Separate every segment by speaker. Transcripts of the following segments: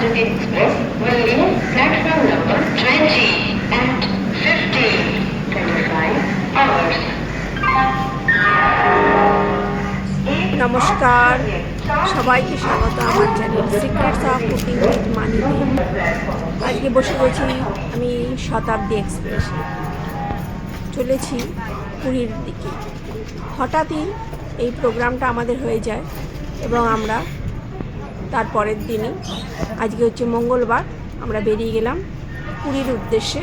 Speaker 1: Mahajati Express will leave platform number 20 at 15:25 hours.
Speaker 2: নমস্কার। সবাইকে স্বাগত আমার channel Secrets of Cooking with মানিতে আজকে বসে গেছি আমি শতাব্দী এক্সপ্রেসে চলেছি পুরীর দিকে। হঠাৎই এই প্রোগ্রামটা আমাদের হয়ে যায় এবং আমরা তার পরের দিনই, আজকে হচ্ছে মঙ্গলবার, আমরা বেরিয়ে গেলাম পুরীর উদ্দেশ্যে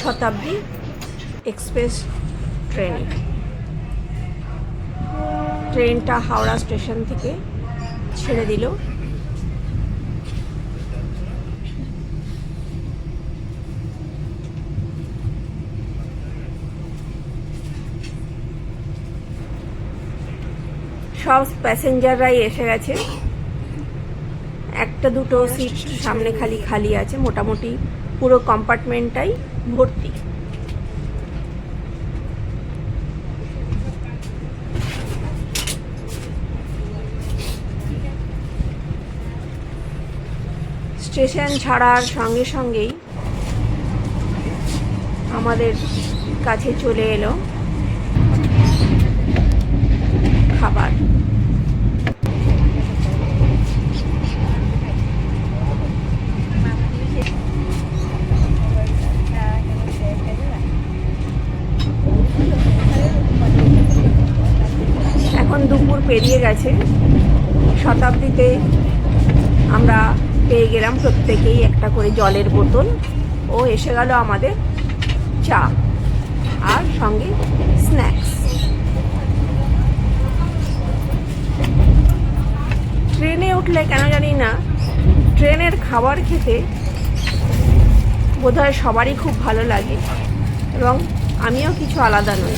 Speaker 2: শতাব্দী এক্সপ্রেস ট্রেনে। ট্রেনটা হাওড়া স্টেশন থেকে ছেড়ে দিল। সব প্যাসেঞ্জাররাই এসে গেছে। একটা দুটো সিট সামনে খালি খালি আছে, মোটামুটি পুরো কম্পার্টমেন্টটাই ভর্তি। স্টেশন ছাড়ার সঙ্গে সঙ্গেই আমাদের কাছে চলে এলো খাবার এখন দুপুর পেরিয়ে গেছে। শতাব্দীতে আমরা পেয়ে গেলাম প্রত্যেকেই একটা করে জলের বোতল। ও এসে গেল আমাদের চা আর সঙ্গে স্ন্যাক্স। ট্রেনে উঠলে কেন জানি না, ট্রেনের খাবার খেতে বোধহয় সবারই খুব ভালো লাগে এবং আমিও কিছু আলাদা নই।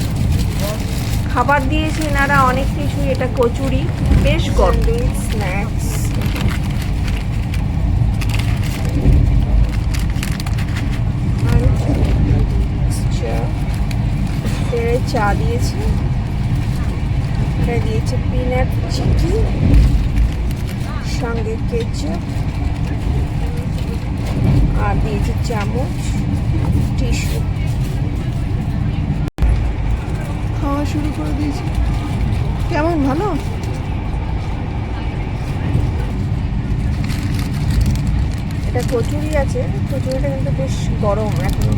Speaker 2: খাবার দিয়েছে এনারা, অনেক কিছু এটা কচুরি, বেশ গরম। স্ন্যাক্স চা দিয়েছে। এটা দিয়েছে পিনাট চিকি সঙ্গে কেচাপ আর দিয়েছে চামচ টিস্যু শুরু করে দিয়েছি। কেমন ভালো? এটা কচুরি আছে কচুরিটা কিন্তু বেশ গরম এখনও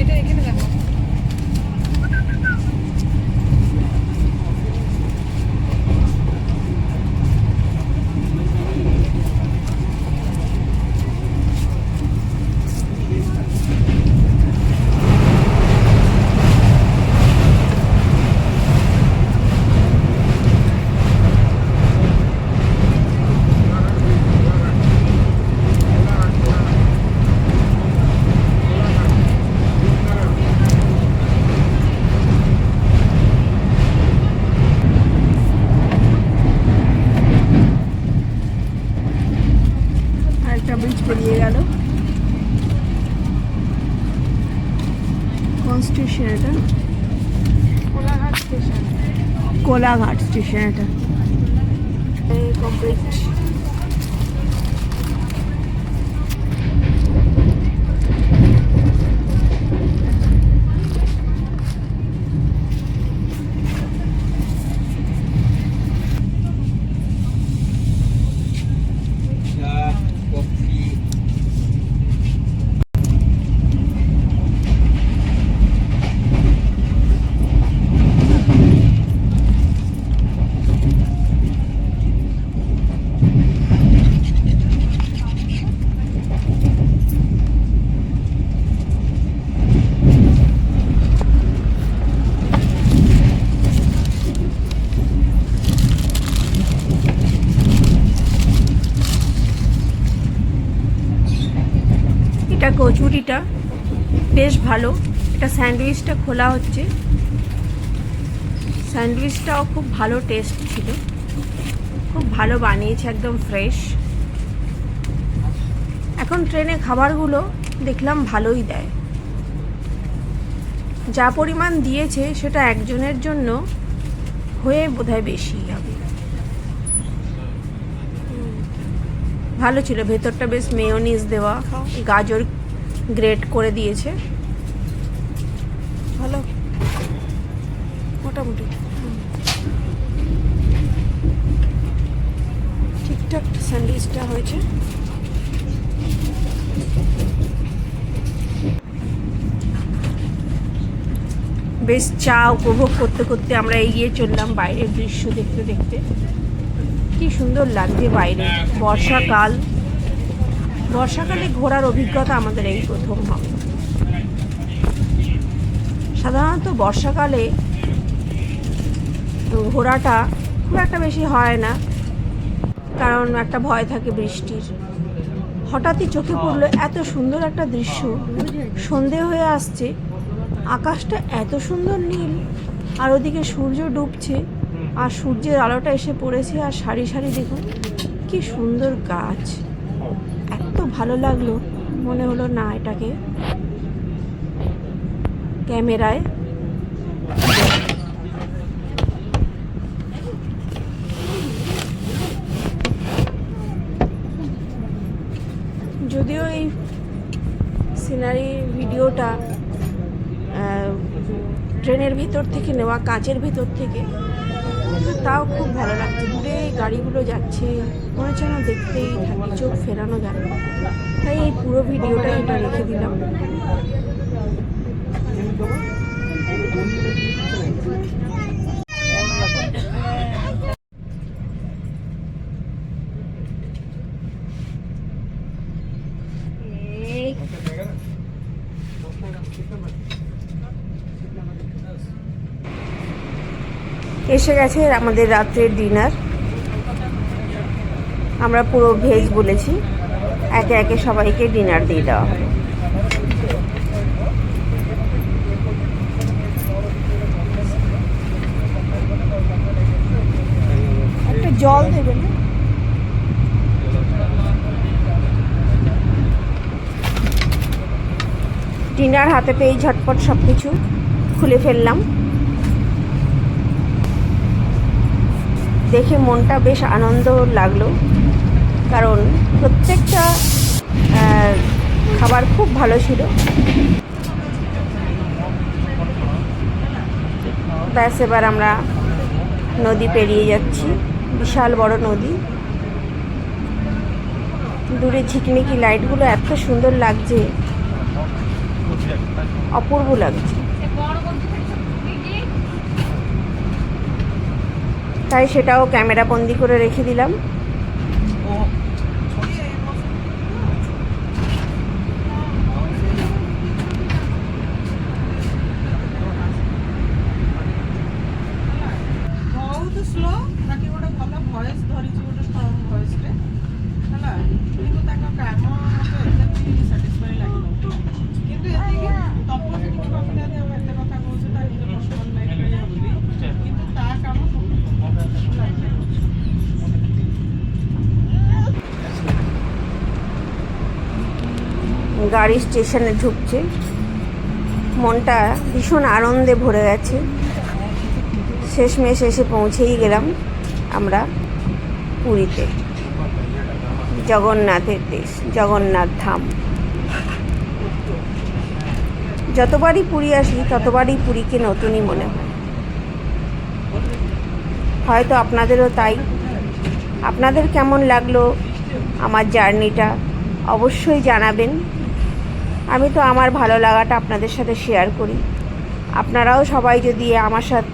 Speaker 3: এটা এখানে দেখো
Speaker 2: আর একটা ব্রিজ পেরিয়ে গেল কোন স্টেশন এটা
Speaker 3: কোলাঘাট স্টেশন
Speaker 2: কোলাঘাট স্টেশন এটা কমপ্লিট
Speaker 4: চা কফি
Speaker 2: এটা কচুরিটা বেশ ভালো। এটা স্যান্ডউইচটা খোলা হচ্ছে। স্যান্ডউইচটাও খুব ভালো টেস্ট ছিল। খুব ভালো বানিয়েছে, একদম ফ্রেশ। এখন ট্রেনে খাবারগুলো দেখলাম ভালোই দেয়। যা পরিমাণ দিয়েছে সেটা একজনের জন্য হয়ে বোধহয় বেশি হবে। ভালো ছিল, ভেতরটা বেশ মেয়োনিজ দেওয়া, গাজর গ্রেট করে দিয়েছে। ভালো। মোটামুটি। ঠিকঠাক স্যান্ডউইচটা হয়েছে। বেশ চা উপভোগ করতে করতে আমরা এগিয়ে চললাম বাইরের দৃশ্য দেখতে দেখতে। কি সুন্দর লাগছে বাইরে। বর্ষাকাল। বর্ষাকালে ঘোরার অভিজ্ঞতা আমাদের এই প্রথম হবে। সাধারণত বর্ষাকালে ঘোরাটা খুব একটা বেশি হয় না, কারণ একটা ভয় থাকে বৃষ্টির। হঠাৎই চোখে পড়ল এত সুন্দর একটা দৃশ্য। সন্ধে হয়ে আসছে, আকাশটা এত সুন্দর নীল, আর ওদিকে সূর্য ডুবছে, আর সূর্যের আলোটা এসে পড়েছে, আর সারি সারি দেখুন, কি সুন্দর গাছ। ভালো লাগল। মনে হলো, না, এটাকে ক্যামেরায় যদিও এই সিনারি ভিডিওটা ট্রেনের ভিতর থেকে নেওয়া কাঁচের ভিতর থেকে, তাও খুব ভালো লাগছে। গাড়িগুলো যাচ্ছে, মনে হচ্ছে না দেখতেই থাকি, চোখ ফেরানো যায় তাই এই পুরো ভিডিওটা এটা রেখে দিলাম। এসে গেছে আমাদের রাত্রের ডিনার। আমরা পুরো ভেজ বলেছি। একে একে সবাইকে ডিনার দিয়ে দেওয়া হবে। একটা জল দেবে না? ডিনার হাতে পেয়ে ঝটপট সব কিছু খুলে ফেললাম। দেখে মনটা বেশ আনন্দ লাগল। কারণ প্রত্যেকটা খাবার খুব ভালো ছিল। ব্যাস, এবার আমরা নদী পেরিয়ে যাচ্ছি। বিশাল বড় নদী। দূরে ঝিকমিকি লাইটগুলো এত সুন্দর লাগছে। অপূর্ব লাগছে। তাই সেটাও ক্যামেরা বন্দি করে রেখে দিলাম। গাড়ি স্টেশনে ঢুকছে। মনটা ভীষণ আনন্দে ভরে গেছে। শেষমেশ এসে পৌঁছেই গেলাম আমরা পুরীতে। জগন্নাথের দেশ, জগন্নাথ ধাম। যতবারই পুরী আসি, ততবারই পুরীকে নতুনই মনে হয়। হয়তো আপনাদেরও তাই। আপনাদের কেমন লাগল আমার জার্নিটা? অবশ্যই জানাবেন। আমি তো আমার ভালো লাগাটা আপনাদের সাথে শেয়ার করি। আপনারাও সবাই যদি আমার সাথে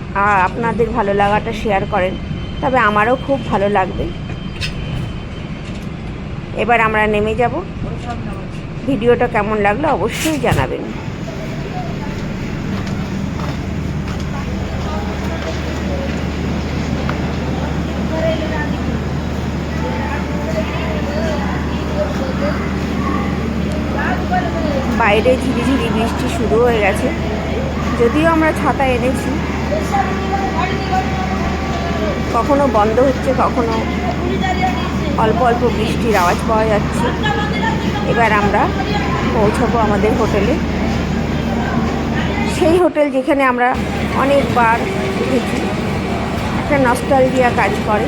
Speaker 2: আপনাদের ভালো লাগাটা শেয়ার করেন, তবে আমারও খুব ভালো লাগবে। এবার আমরা নেমে যাব। ভিডিওটা কেমন লাগল অবশ্যই জানাবেন। বাইরে ঝিরিঝিরি বৃষ্টি শুরু হয়ে গেছে। যদিও আমরা ছাতা এনেছি। কখনো বন্ধ হচ্ছে, কখনো অল্প অল্প বৃষ্টির আওয়াজ পাওয়া যাচ্ছে। এবার আমরা পৌঁছাবো আমাদের হোটেলে। সেই হোটেল যেখানে আমরা অনেকবার উঠেছি একটা নস্টালজিয়া কাজ করে।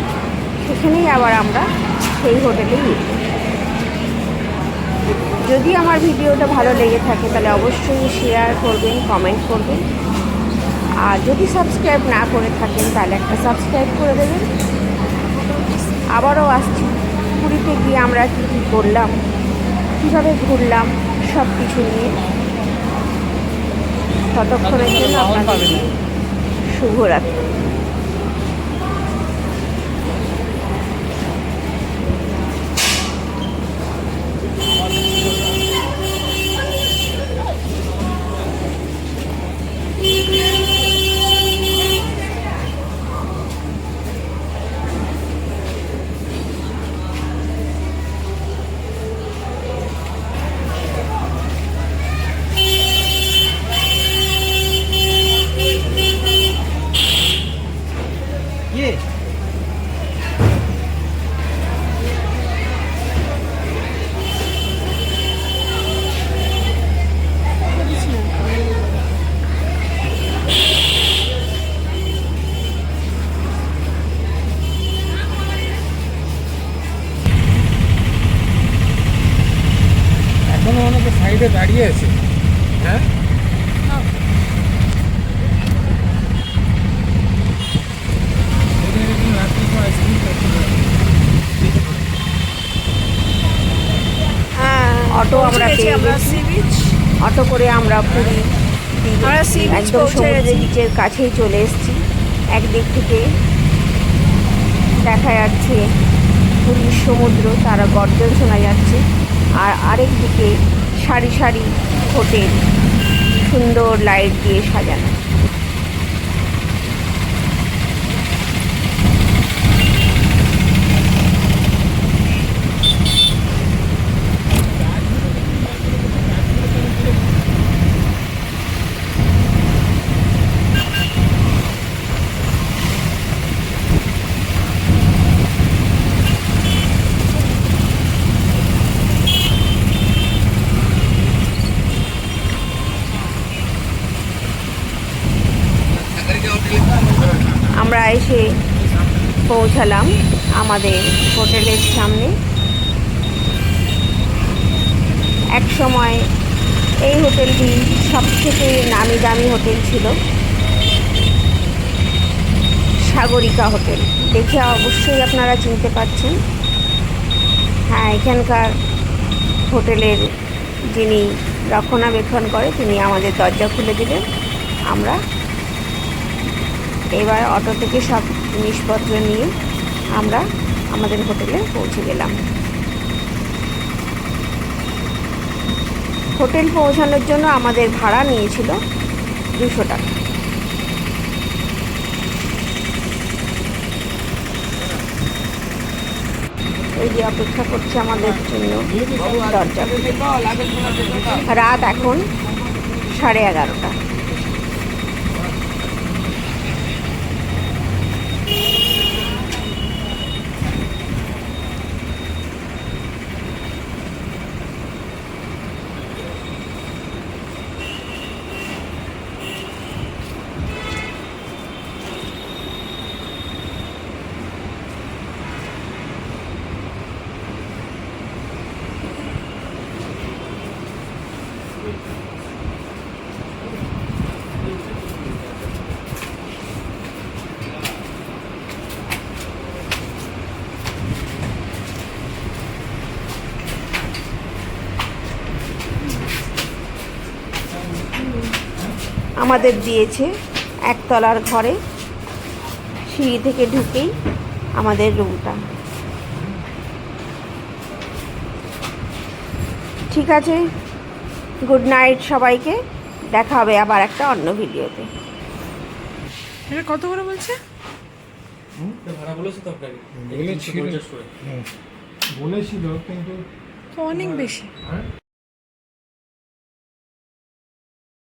Speaker 2: সেখানেই আবার আমরা সেই হোটেলেই উঠি যদি আমার ভিডিওটা ভালো লেগে থাকে তাহলে অবশ্যই শেয়ার করবেন কমেন্ট করবেন। আর যদি সাবস্ক্রাইব না করে থাকেন তাহলে একটা সাবস্ক্রাইব করে দেবেন। আবারও আসছি পুরীতে গিয়ে আমরা কী কী করলাম কীভাবে ঘুরলাম সব কিছু নিয়ে। ততক্ষণের জন্য আপনাদের শুভরাত্রি।
Speaker 4: হ্যাঁ
Speaker 2: অটো আমরা পেয়ে
Speaker 3: আমরা
Speaker 2: গেছি।
Speaker 3: সি বিচ
Speaker 2: অটো করে আমরা পুরী একদম
Speaker 3: পৌঁছে
Speaker 2: সমুদ্র কাছেই চলে এসেছি। একদিক থেকে দেখা যাচ্ছে পুরীর সমুদ্র তারা গর্জন শোনা যাচ্ছে। আর আরেক দিকে সারি সারি হোটেল। সুন্দর লাইট দিয়ে সাজানো আমরা এসে পৌঁছালাম আমাদের হোটেলের সামনে। এক সময় এই হোটেলটি সবথেকে নামি দামি হোটেল ছিল। সাগরিকা হোটেল। দেখে অবশ্যই আপনারা চিনতে পারছেন। হ্যাঁ এখানকার হোটেলের যিনি রক্ষণাবেক্ষণ করে, তিনি আমাদের দরজা খুলে দিলেন। আমরা এবার অটো থেকে সব জিনিসপত্র নিয়ে আমরা আমাদের হোটেলে পৌঁছে গেলাম। হোটেল পৌঁছানোর জন্য আমাদের ভাড়া নিয়েছিল দুশো টাকা। এই যে অপেক্ষা করছে আমাদের জন্য দরজা। রাত এখন সাড়ে এগারোটা। আমাদের দিয়েছে একতলার ঘরে। সিঁড়ি থেকে ঢুকেই আমাদের রুমটা। ঠিক আছে গুড নাইট সবাইকে দেখা হবে আবার একটা অন্য ভিডিওতে।
Speaker 3: এটা কত করে বলছে?
Speaker 4: ভাড়া বলেছে তো আপনাকে
Speaker 5: বলেছিল।
Speaker 4: পঞ্চাশ করে।
Speaker 5: বলেছিল কিন্তু
Speaker 3: অনেক বেশি।
Speaker 5: হ্যাঁ?